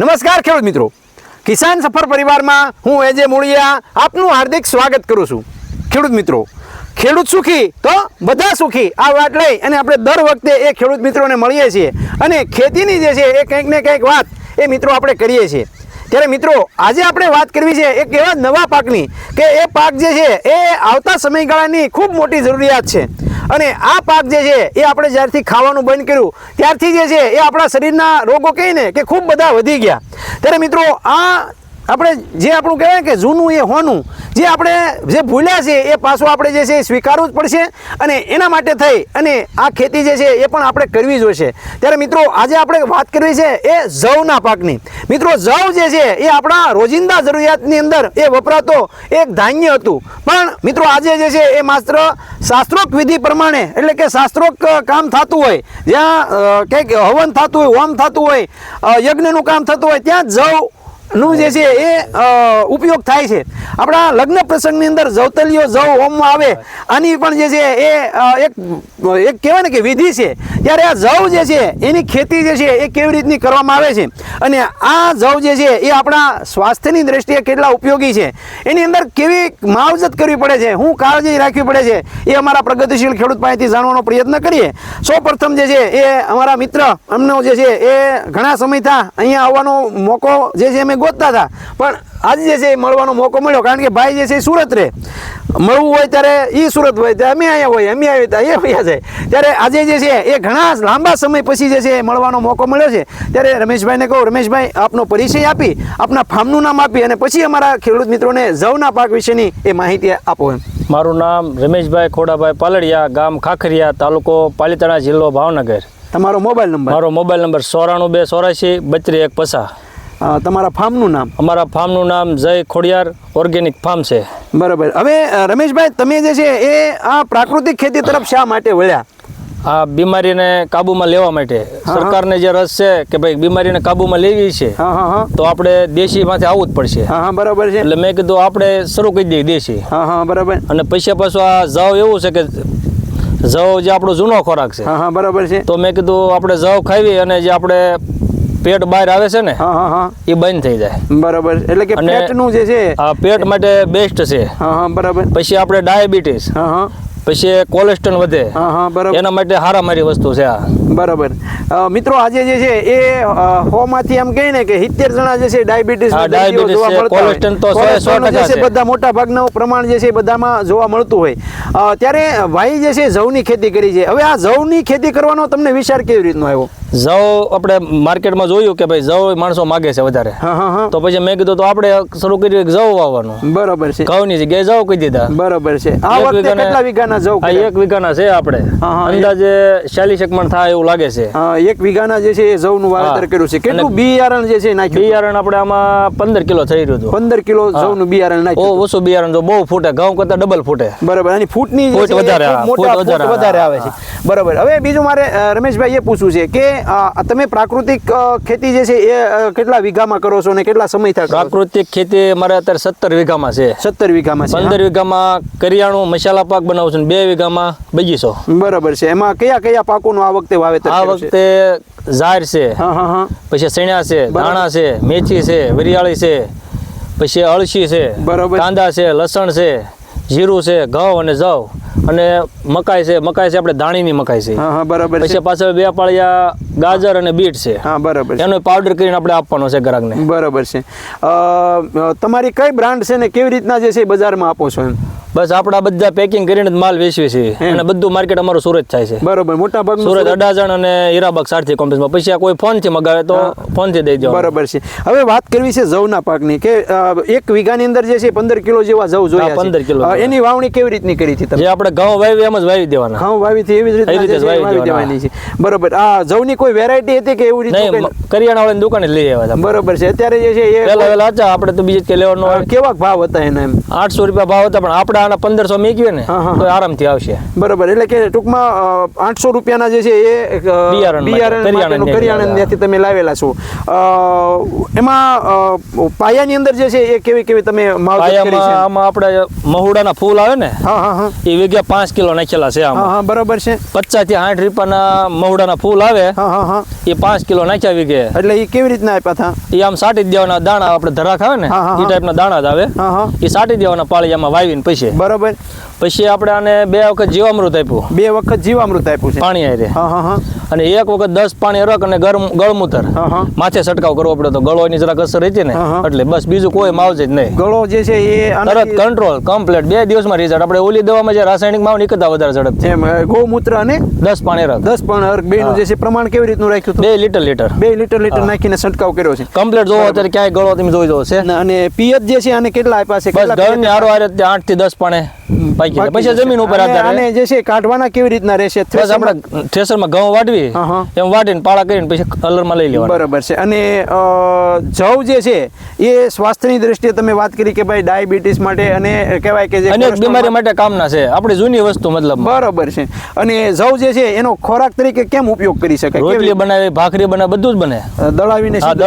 નમસ્કાર ખેડૂત મિત્રો. કિસાન સફર પરિવારમાં હું એજે મૂળિયા આપનું હાર્દિક સ્વાગત કરું છું. ખેડૂત મિત્રો, ખેડૂત સુખી તો બધા સુખી. આ વાત લઈ અને આપણે દર વખતે એ ખેડૂત મિત્રોને મળીએ છીએ અને ખેતીની જે છે એ કંઈક ને કંઈક વાત એ મિત્રો આપણે કરીએ છીએ. ત્યારે મિત્રો, આજે આપણે વાત કરવી છે એક એવા નવા પાકની કે એ પાક જે છે એ આવતા સમયગાળાની ખૂબ મોટી જરૂરિયાત છે. અને આ પાક જે છે એ આપણે જ્યારથી ખાવાનું બંધ કર્યું, ત્યારથી જે છે એ આપણા શરીરના રોગો કહીને કે ખૂબ બધા વધી ગયા. ત્યારે મિત્રો, આ આપણે જે આપણું કહેવાય કે જૂનું એ હોનું, જે આપણે જે ભૂલ્યા છે, એ પાછું આપણે જે છે એ સ્વીકારવું જ પડશે અને એના માટે થઈ અને આ ખેતી જે છે એ પણ આપણે કરવી જોઈશે ત્યારે મિત્રો, આજે આપણે વાત કરવી છે એ જવના પાકની. મિત્રો, જવ જે છે એ આપણા રોજિંદા જરૂરિયાતની અંદર એ વપરાતો એક ધાન્ય હતું. પણ મિત્રો, આજે જે છે એ માત્ર શાસ્ત્રોક્ત વિધિ પ્રમાણે, એટલે કે શાસ્ત્રોક્ત કામ થતું હોય, જ્યાં કંઈક હવન થતું હોય હોમ થતું હોય યજ્ઞનું કામ થતું હોય, ત્યાં જવ નું જે છે એ ઉપયોગ થાય છે. આપણા લગ્ન પ્રસંગની અંદર જવતલીઓ જવ હોમમાં આવે, આની પણ જે છે એ એક એક કહેવાય ને કે વિધિ છે. ત્યારે આ જવ જે છે, એની ખેતી જે છે એ કેવી રીતની કરવામાં આવે છે? અને આ જવ જે છે એ આપણા સ્વાસ્થ્યની દ્રષ્ટિએ કેટલા ઉપયોગી છે? એની અંદર કેવી માવજત કરવી પડે છે? હું કાળજી રાખવી પડે છે? એ અમારા પ્રગતિશીલ ખેડૂત પાસેથી જાણવાનો પ્રયત્ન કરીએ. સૌ પ્રથમ જે છે એ અમારા મિત્ર અમનો જે છે એ ઘણા સમયથી અહીંયા આવવાનો મોકો જે છે અમે ગોતતા હતા. પણ આજે જે છે એ મળવાનો મોકો મળ્યો કારણ કે ભાઈ જે છે એ સુરત રહે. મળવું હોય ત્યારે એ સુરત હોય ત્યારે અમે અહીંયા હોય અમે આવી ત્યાં એ વયા છે ત્યારે આજે જે છે એ ઘણા લાંબા સમય પછી જે છે એ મળવાનો મોકો મળ્યો છે. ત્યારે રમેશભાઈને કહું રમેશભાઈ આપનો પરિચય આપી આપના ફાર્મનું નામ આપી અને પછી અમારા ખેડૂત મિત્રોને જવના પાક વિશેની એ માહિતી આપો એમ. મારું નામ રમેશભાઈ ખોડાભાઈ પાલડિયા ગામ ખાખરિયા તાલુકો પાલીતાણા જિલ્લો ભાવનગર. તમારો મોબાઈલ નંબર? મારો મોબાઈલ નંબર ચોરાણું બે ચોરાશી બત્રીસ એક અ, તમારા ફાર્મનું નામ? અમારા ફાર્મનું નામ જય ખોડિયાર ઓર્ગેનિક ફાર્મ છે. બરાબર. હવે રમેશભાઈ તમે જે છે એ આ પ્રાકૃતિક ખેતી તરફ શા માટે વળ્યા? આ બીમારીને કાબૂમાં લેવા માટે. સરકારને જે રસ છે કે ભાઈ બીમારીને કાબૂમાં લેવી છે હા હા હા. તો આપણે દેશી માંથી આવવું જ પડશે. હા હા બરાબર છે. એટલે મેં કીધું આપણે શરૂ કરી દઈએ દેશી. હા હા બરાબર. અને પૈસા પાછું આ જવ એવું છે કે જવ જે આપણો જૂનો ખોરાક છે. હા હા બરાબર છે. તો મેં કીધું આપણે જવ ખાવી અને જે આપણે પેટ બહાર આવે છે ને હા હા હા. એ બંધ થઈ જાય. બરાબર. એટલે કે પેટનું જે છે હા પેટ માટે બેસ્ટ છે. હા હા બરાબર. પછી આપણે ડાયાબિટીસ હા હા. પછી કોલેસ્ટ્રોલ વધે. હા હા બરાબર. એના માટે હારામારી વસ્તુ છે આ. બરાબર. મિત્રો આજે જે છે એ હોમાંથી એમ કહે ને કે સિત્તેર જણા જે છે ડાયાબિટીસ કોલેસ્ટ્રોલ તો સો ટકા છે. બધા મોટા ભાગના પ્રમાણ જે છે બધામાં જોવા મળતું હોય. ત્યારે ભાઈ જે છે જવની ખેતી કરી છે. હવે આ જવની ખેતી કરવાનો તમને વિચાર કેવી રીતનો આવ્યો? જવ આપણે માર્કેટમાં જોયું કે ભાઈ જવ માણસો માગે છે વધારે. તો પછી મેં કીધું તો આપણે શરૂ કર્યું કે જવ વાવવાનું. બરાબર છે. ઘઉંની જગ્યાએ જવ કહી દીધા. બરાબર છે. આ વખતે કેટલા વીઘાના જવ આ એક વીઘાના છે આપણે. અંદાજે ચાલીસ એક મણ થાય એવું લાગે છે. એક વીઘાના જે છે એ જવનું વાવેતર કર્યું છે. કેટલું બિયારણ જે છે નાખ્યું બિયારણ આપણે આમાં પંદર કિલો થઈ રહ્યું હતું. પંદર કિલો જવનું બિયારણ ઓ ઓછું બિયારણ તો બહુ ફૂટે ઘઉં કરતા ડબલ ફૂટે. બરાબર અને ફૂટની વધારે, વધારે, આવે છે. બરાબર હવે બીજું મારે રમેશભાઈ એ પૂછવું છે કે તમે પ્રાકૃતિક ખેતી જે છે એ કેટલા વીઘામાં કરો છો અને કેટલા સમય થાય પ્રાકૃતિક ખેતી મારે અત્યારે સત્તર વીઘામાં છે. સત્તર વીઘામાં છે પંદર વીઘામાં કરિયાણું મસાલા પાક બનાવું છું બે વીઘામાં બગીચો. બરાબર છે. એમાં કયા કયા પાકોનું આ વખતે વાવેતર આ વખતે ઝાર છે પછી સણ્યા છે. ધાણા છે મેથી છે વરિયાળી છે પછી અળસી છે બરાબર. કાંદા છે લસણ છે જીરું છે ઘઉં અને જવ અને મકાઈ છે. મકાઈ છે આપણે દાણીની મકાઈ છે. બરાબર પછી પાછળ બે પાળિયા ગાજર અને બીટ છે. હા બરાબર એનો પાવડર કરીને આપણે આપવાનો છે ગ્રાહકને. બરાબર છે. તમારી કઈ બ્રાન્ડ છે ને કેવી રીતના જે છે બજારમાં આપો છો એમ? બસ આપણા બધા પેકિંગ કરીને જ માલ વેચીએ છીએ. અને બધું માર્કેટ અમારું સુરત થાય છે. બરાબર મોટા ભાગનું સુરત અડાજણ અને હીરાબાગ સારથી કોમ્પ્લેક્સમાં પછી કોઈ ફોનથી મગાવે તો ફોનથી દઈ દેવાનું. બરાબર છે. હવે વાત કરવી છે જવના પાકની કે એક વીઘાની અંદર જે છે પંદર કિલો જેવા જવ જોઈએ પંદર 15 કિલો. એની વાવણી કેવી રીતની કરી હતી તમે? જે આપણે ઘઉં વાવી એમ જ વાવી દેવાના. ઘઉં વાવી એવી જ રીતે વાવી દેવાની છે. બરાબર. આ જવની કોઈ વેરાયટી હતી કે એવું નહીં કંઈ? કરિયાણા વાળાની દુકાને લઈ આવ્યા હતા. બરાબર છે. અત્યારે જે છે એ પહેલા વહેલા હતા આપણે તો બીજે કે લેવાનો કેવા ભાવ હતા એના એમ? આઠસો રૂપિયા ભાવ હતા પણ આપણે આના પંદરસો મેકીએ ને હા, હા, તો આરામથી આવશે. બરોબર એટલે કે ટૂંકમાં આઠસો રૂપિયાના જે છે એ બિયારણ બિયારણ. ત્યાંથી તમે લાવેલા છો. એમાં પાયાની અંદર જે છે એ કેવી કેવી તમે પાયામાં છે? આમાં આપણે મહુડાના ફૂલ આવે ને હા હા હા. એ વીઘા પાંચ કિલો નાખેલા છે હા આમાં. હા બરાબર છે. પચાસથી આઠ રૂપિયાના મહુડાના ફૂલ આવે હા હા. એ પાંચ કિલો નાખ્યા વીઘે. એટલે એ કેવી રીતના આપ્યા હતા એ આમ સાટી દેવાના દાણા આપણે ધરા ખાવે ને એ ટાઈપના દાણા જ આવે. એ સાટી દેવાના પાળિયામાં વાવીને પછી. બરોબર. પછી આપણે આને બે વખત જીવામૃત આપ્યું. બે વખત જીવામૃત આપ્યું છે. પાણી હારે હા હા અને એક વખત દસ પાણી અરક અને ગરમ ગળમૂતર. માથે છટકાવ કરવો પડ્યો તો ગળોની જરાક અસર હતી ને. એટલે બસ બીજું કોઈ માવજે જ નહીં. ગળો જે છે એ તરત કંટ્રોલ કમ્પ્લીટ બે દિવસમાં રિઝલ્ટ આપણે ઓલી દવામાં જે રાસાયણિક માવ નીકળતા વધારે ઝડપ છે ગૌમૂત્ર અને દસ પાણી અરક. દસ પાણી અર્ક બેનું જે છે પ્રમાણ કેવી રીતનું રાખ્યું બે લીટર લીટર. બે લીટર લીટર નાખીને છંટકાવ કર્યો છે. કમ્પ્લીટ જોવો અત્યારે ક્યાંય ગળો તમે જોઈ દો છે. અને- અને પિયત જે છે આને કેટલા આપ્યા છે? બસ ગળની હારો હારે આઠથી દસ પાણે. પાકી જાય. પછી જમીન ઉપર આધાર અને જે છે કાઢવાના કેવી રીતના રહેશે? બસ આપણે થ્રેસરમાં ઘઉં વાટવી હા, હા. એમ વાટીને પાળા કરીને પછી કલરમાં લઈ લેવાના. બરાબર છે. અને જવ જે છે એ સ્વાસ્થ્યની દ્રષ્ટિએ તમે વાત કરી કે ભાઈ ડાયાબિટીસ માટે અને કહેવાય કે જે અનેક બીમારી માટે કામના છે. આપણે જૂની વસ્તુ મતલબ બરાબર છે. અને જવ જે છે એનો ખોરાક તરીકે કેમ ઉપયોગ કરી શકાય? રોટલી બનાવે ભાખરી બનાવે બધું જ બને. દળાવીને સીધું.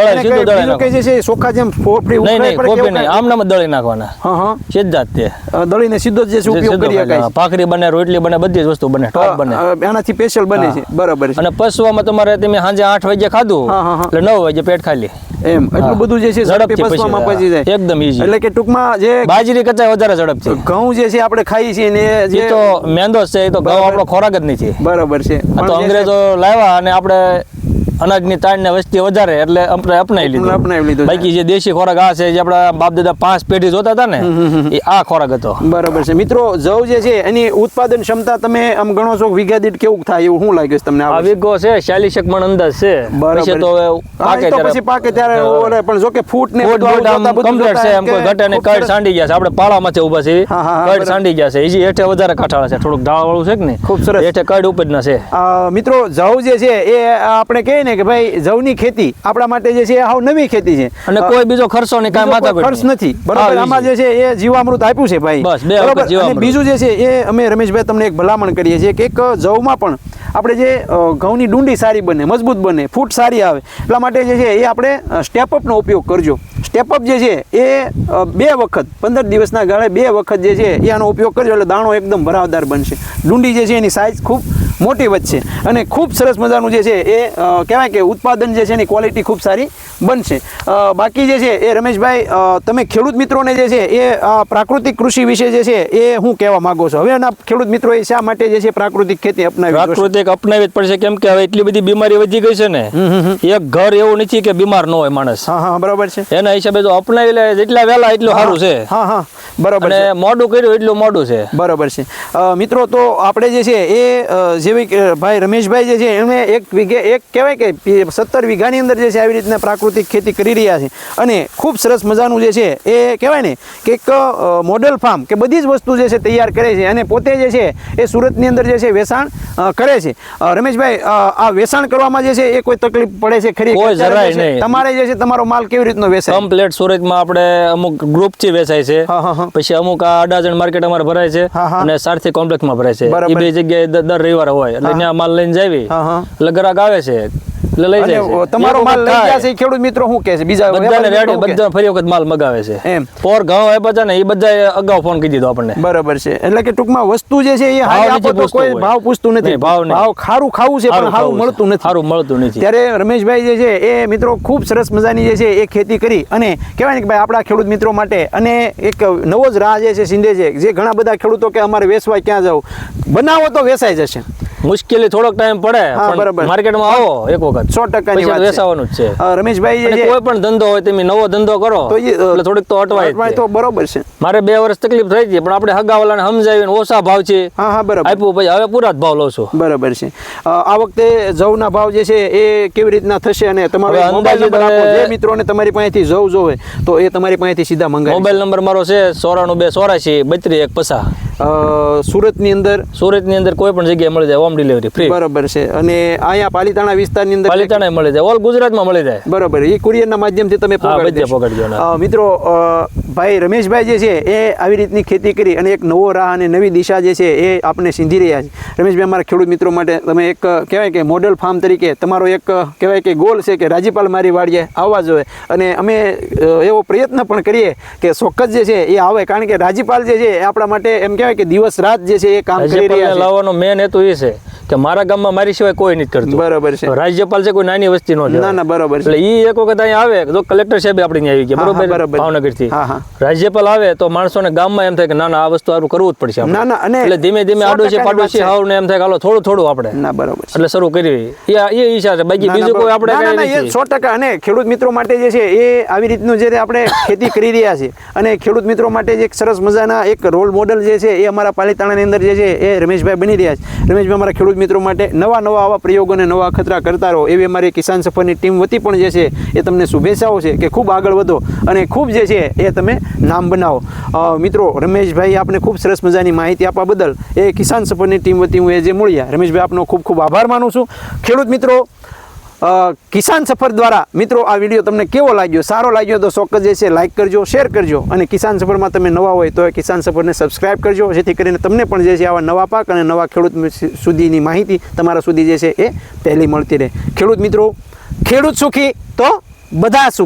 દળાવી કે જે છે ચોખા જેમ ફોફડી નહીં આમ નામ દળી નાખવાના. હા હા સીધા જ તે. દળીને સીધો જ જે છે ઉપયોગ કરી શકાય ભાખરી બને રોટલી બને બધી જ વસ્તુ બને ટોપ બને. એનાથી સ્પેશિયલ બને છે. બરાબર છે. અને પસવામાં તમારે તમે સાંજે આઠ વાગે ખાધું. એટલે નવ વાગે પેટ ખાલી. એમ એટલું બધું જે છે ઝડપી ઝડપથી પસવામાં પચી જાય. એકદમ ઈઝી એટલે કે ટૂંકમાં જે બાજરી કચાય વધારે ઝડપથી. ઘઉં જે છે આપણે ખાઈએ છીએ ને એ જે તો મેંદો છે એ તો ઘઉં આપણો ખોરાક જ નથી. બરાબર છે. તો છે, અંગ્રેજો લાવ્યા અને આપણે અનાજની તાણને વસ્તી વધારે એટલે આપણે અપનાવી લીધું. અપનાવી લીધું બાકી જે દેશી ખોરાક આ છે જે આપણા બાપ દાદા પાંચ પેઢી જોતા હતા ને એ આ ખોરાક હતો. બરાબર છે. મિત્રો જવ જે છે એની ઉત્પાદન ક્ષમતા તમે આમ ગણો છો વીઘા દીઠ કેવું થાય એવું શું લાગે છે તમને આ વીઘો છે ચાલીસ એક મણ અંદાજ છે. બરાબર તો હવે પાકે તો ત્યારે- પછી પાકે ત્યારે ઓલે પણ જો કે ફૂટ ને જોતા છે એમ કોઈ ઘટે ને કડ સાંડી ગયા છે આપણે પાળામાંથી ઊભા છે કડ સાંડી ગયા છે. એજી હેઠે વધારે કાઠાળા છે થોડુંક ઢાળ વાળું છે કે ને ખૂબ સરસ. હેઠે કડ ઉપજના છે. મિત્રો જવ જે છે એ આપણે કહીએ ને કે ભાઈ જવની ખેતી આપણા માટે જે છે હાવ નવી ખેતી છે. અને કોઈ બીજો ખર્ચો નહીં કાંઈ માથા ખર્ચ નથી. બરાબર? આમાં જે છે એ જીવામૃત આપ્યું છે ભાઈ. બરાબર? અને બીજું જે છે એ અમે રમેશભાઈ તમને એક ભલામણ કરીએ છીએ કે એક જવમાં પણ આપણે જે ઘઉંની ડુંડી સારી બને મજબૂત બને ફૂટ સારી આવે એટલા માટે જે છે એ આપણે સ્ટેપઅપનો ઉપયોગ કરજો. સ્ટેપઅપ જે છે એ બે વખત પંદર દિવસના ગાળે બે વખત જે છે એ આનો ઉપયોગ કરજો એટલે દાણો એકદમ ભરાવદાર બનશે. ડુંડી જે છે એની સાઇઝ ખૂબ મોટી વધશે. અને ખૂબ સરસ મજાનું જે છે એ કહેવાય કે ઉત્પાદન જે છે એની ક્વોલિટી ખૂબ સારી બનશે. બાકી જે છે એ રમેશભાઈ તમે ખેડૂત મિત્રોને જે છે એ આ પ્રાકૃતિક કૃષિ વિશે જે છે એ હું કહેવા માંગો છો. હવેના ખેડૂત મિત્રો એ શા માટે જે છે પ્રાકૃતિક ખેતી અપનાવી? પ્રાકૃતિક અપનાવી જ પડશે. કેમ કે હવે એટલી બધી બીમારી વધી ગઈ છે ને એક ઘર એવું નથી કે બીમાર ન હોય માણસ. હા હા બરાબર છે. એના હિસાબે જો અપનાવી લે જેટલા વહેલા એટલું સારું છે. હા હા બરાબર મોડું કર્યું એટલું મોડું છે. બરાબર છે. મિત્રો તો આપણે જે છે એ જેવી કે ભાઈ રમેશભાઈ જે છે એમણે એક વીઘે એક કહેવાય કે સત્તર વીઘાની અંદર જે છે આવી રીતના પ્રાકૃતિક ખેતી કરી રહ્યા છે અને ખૂબ સરસ મજાનું જે છે એ કહેવાય ને કે એક મોડલ ફાર્મ કે બધી જ વસ્તુ જે છે તૈયાર કરે છે અને પોતે જે છે એ સુરતની અંદર જે છે વેચાણ કરે છે રમેશભાઈ આ વેચાણ કરવામાં જે છે એ કોઈ તકલીફ પડે છે ખરી કોઈ જરાય નહીં. તમારે જે છે તમારો માલ કેવી રીતનો વેચાય કમ્પ્લેટ સુરતમાં આપણે અમુક ગ્રુપથી વેચાય છે. પછી અમુક આ અડાજણ માર્કેટ અમારે ભરાય છે. અને સારથી કોમ્પ્લેક્સમાં ભરાય છે. એ બે જગ્યાએ દર રવિવારે હોય. એટલે ત્યાં માલ લઈને જાવી હા. એટલે ગ્રાહક આવે છે. એટલે લઈ જાય છે. તમારો માલ લઈ ગયા છે ખેડૂત મિત્રો શું કહે છે? બીજા બધાને રેડી? બધા ફરી વખત માલ મગાવે છે. એમ. પોર ઘઉં આપ્યા હતા ને એ બધા અગાઉ ફોન કરી દીધો આપણને. બરાબર છે. એટલે કે ટૂંકમાં વસ્તુ જે છે એ હારી આપો તો કોઈ ભાવ પૂછતું નથી. ભાવ ભાવ ખારું ખાવું છે પણ સારું સારું મળતું નથી. સારું મળતું નથી. ત્યારે રમેશભાઈ જે છે એ મિત્રો ખૂબ સરસ મજાની જે છે એ ખેતી કરી. અને કહેવાય ને કે ભાઈ આપણા ખેડૂત મિત્રો માટે અને એક નવો જ રાહ જે છે સિંધે છે જે ઘણા બધા ખેડૂતો કે અમારે વેચવા ક્યાં જવું? બનાવો તો વેચાઈ જશે. મુશ્કેલી થોડોક ટાઈમ પડે માર્કેટમાં આવો એક વખત. સો ટકાની વાત વેસાવાનું જ છે. રમેશભાઈ જે કોઈ પણ ધંધો હોય તમે નવો ધંધો કરો એટલે થોડીક તો અટવાય તો બરોબર છે. મારે બે વર્ષ તકલીફ થઈ હતી પણ આપણે હગાવાલાને સમજાવીને ઓછા ભાવ છે. હા હા બરાબર. આપ્યું પછી હવે પૂરા જ ભાવ લો છું. બરાબર છે. આ વખતે જવના ભાવ જે છે એ કેવી રીતના થશે અને તમારો મોબાઈલ નંબર આપો. જે મિત્રોને તમારી પાસેથી જવ જોવે તો એ તમારી પાસેથી સીધા મંગાવી મોબાઈલ નંબર મારો છે સોરાણું બે સોરાશી બત્રીસ એક અ, સુરતની અંદર? સુરતની અંદર કોઈ પણ જગ્યાએ મળી જાય હોમ ડિલિવરી ફ્રી બરાબર છે. અને અહીંયા પાલિતાણા વિસ્તારની અંદર પાલિતાણા મળી જાય. ઓલ ગુજરાતમાં મળી જાય. બરોબર. એ કુરિયરના માધ્યમથી તમે. અ, મિત્રો ભાઈ રમેશભાઈ જે છે એ આવી રીતની ખેતી કરી અને એક નવો રાહ અને નવી દિશા જે છે એ આપણે સીંધી રહ્યા છે. રમેશભાઈ અમારા ખેડૂત મિત્રો માટે તમે એક કહેવાય કે મોડેલ ફાર્મ તરીકે તમારો એક કહેવાય કે ગોલ છે કે રાજ્યપાલ મારી વાડીએ આવવા જોઈએ. અને અમે એવો પ્રયત્ન પણ કરીએ કે ચોક્કસ જે છે એ આવે. કારણ કે રાજ્યપાલ જે છે એ આપણા માટે એમ કહેવાય કહેવાય કે દિવસ રાત જે છે એ કામ કરી રહ્યા છે. લાવવાનો મેન હેતુ એ છે કે મારા ગામમાં મારી સિવાય કોઈ નથી કરતું. બરોબર છે. રાજ્યપાલ છે કોઈ નાની વસ્તી નો ના ના બરોબર એટલે ઈ એક વખત અહીંયા આવે તો કલેક્ટર સાહેબ આપણે આવી ગયા. બરોબર. ભાવનગરથી. રાજ્યપાલ આવે તો માણસોને ગામમાં એમ થાય કે ના ના આ વસ્તુ સારું કરવું જ પડશે ના, ના, અને એટલે ધીમે ધીમે આડો છે પાડો છે. હાવ ને એમ થાય કે હાલો થોડું થોડું આપણે. ના બરોબર એટલે શરૂ કરી. એ એ ઈચ્છા છે. બાકી બીજું કોઈ આપણે ના, ના, એ નથી. સો ટકા અને ખેડૂત મિત્રો માટે જે છે એ આવી રીતનું જે આપણે ખેતી કરી રહ્યા છે અને ખેડૂત મિત્રો માટે જે એક સરસ મજાના એક રોલ મોડલ જે છે એ અમારા પાલિતાણાની અંદર જે છે એ રમેશભાઈ બની રહ્યા છે. રમેશભાઈ, અમારા ખેડૂત મિત્રો માટે નવા નવા આવા પ્રયોગો અને નવા ખતરા કરતા રહો. એવી અમારી કિસાન સફરની ટીમ વતી પણ જે છે એ તમને શુભેચ્છાઓ છે કે ખૂબ આગળ વધો અને ખૂબ જે છે એ તમે નામ બનાવો. મિત્રો, રમેશભાઈ, આપને ખૂબ સરસ મજાની માહિતી આપવા બદલ એ કિસાન સફરની ટીમ વતી હું એ જે મળ્યા. રમેશભાઈ, આપનો ખૂબ ખૂબ આભાર માનું છું. ખેડૂત મિત્રો કિસાન સફર દ્વારા મિત્રો આ વીડિયો તમને કેવો લાગ્યો? સારો લાગ્યો તો ચોક્કસ જે છે લાઇક કરજો, શેર કરજો અને કિસાન સફરમાં તમે નવા હોય તો એ કિસાન સફરને સબસ્ક્રાઇબ કરજો. જેથી કરીને તમને પણ જે છે આવા નવા પાક અને નવા ખેડૂત સુધીની માહિતી તમારા સુધી જે છે એ પહેલી મળતી રહે. ખેડૂત મિત્રો, ખેડૂત સુખી તો બધા સુખી.